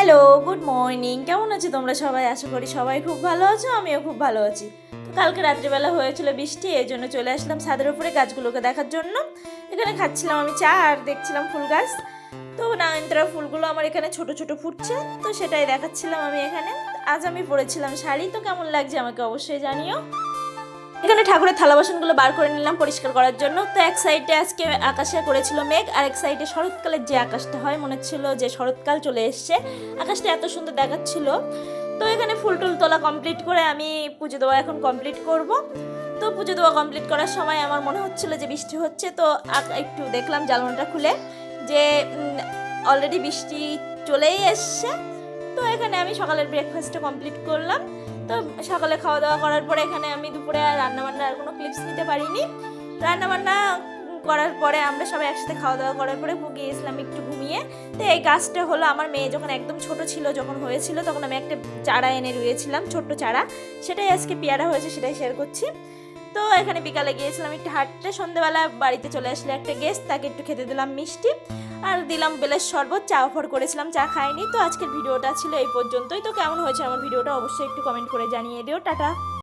Hello good morning কেমন আছো তোমরা সবাই? আশা করি সবাই খুব ভালো আছো, আমিও খুব ভালো আছি। তো কালকে রাত্রিবেলা হয়েছিল বৃষ্টি, এই জন্য চলে আসলাম ছাদের উপরে গাছগুলোকে দেখার জন্য। এখানে খাচ্ছিলাম আমি চা আর দেখছিলাম ফুল গাছ। তো নয়নতারা ফুলগুলো আমার এখানে ছোট ছোট ফুটছে, তো সেটাই দেখাচ্ছিলাম আমি এখানে। আজ আমি পরেছিলাম শাড়ি, তো কেমন লাগছে আমাকে অবশ্যই জানিও। এখানে ঠাকুরের থালা বাসনগুলো বার করে নিলাম পরিষ্কার করার জন্য। তো এক সাইডে আজকে আকাশে করেছিল মেঘ, আর এক সাইডে শরৎকালের যে আকাশটা হয়, মনে হচ্ছিল যে শরৎকাল চলে এসছে। আকাশটা এত সুন্দর দেখাচ্ছিল। তো এখানে ফুল টুল তোলা কমপ্লিট করে আমি পুজো দেওয়া এখন কমপ্লিট করব। তো পুজো দেওয়া কমপ্লিট করার সময় আমার মনে হচ্ছিল যে বৃষ্টি হচ্ছে, তো একটু দেখলাম জালনাটা খুলে যে অলরেডি বৃষ্টি চলেই এসছে। তো এখানে আমি সকালের ব্রেকফাস্টটা কমপ্লিট করলাম। তো সকালে খাওয়া দাওয়া করার পরে এখানে আমি দুপুরে রান্নাবান্নার কোনো ক্লিপস নিতে পারিনি। রান্নাবান্না করার পরে আমরা সবাই একসাথে খাওয়া দাওয়া করার পরে গিয়েছিলাম একটু ঘুমিয়ে। তো এই গাছটা হলো আমার মেয়ে যখন একদম ছোট ছিল, যখন হয়েছিল, তখন আমি একটা চারা এনে রুয়েছিলাম ছোট্ট চারা। সেটাই আজকে পেয়ারা হয়েছে, সেটাই শেয়ার করছি। তো এখানে বিকালে গিয়েছিলাম একটু হাঁটতে। সন্ধ্যেবেলা বাড়িতে চলে আসলে একটা গেস্ট তাকে একটু খেতে দিলাম মিষ্টি। আর দিলাম বেলের শরবত, চা অফার করেছিলাম, চা খাইনি। তো আজকের ভিডিওটা ছিল এই পর্যন্তই। তো কেমন হয়েছে আমার ভিডিওটা অবশ্যই একটু কমেন্ট করে জানিয়ে দিও। টাটা।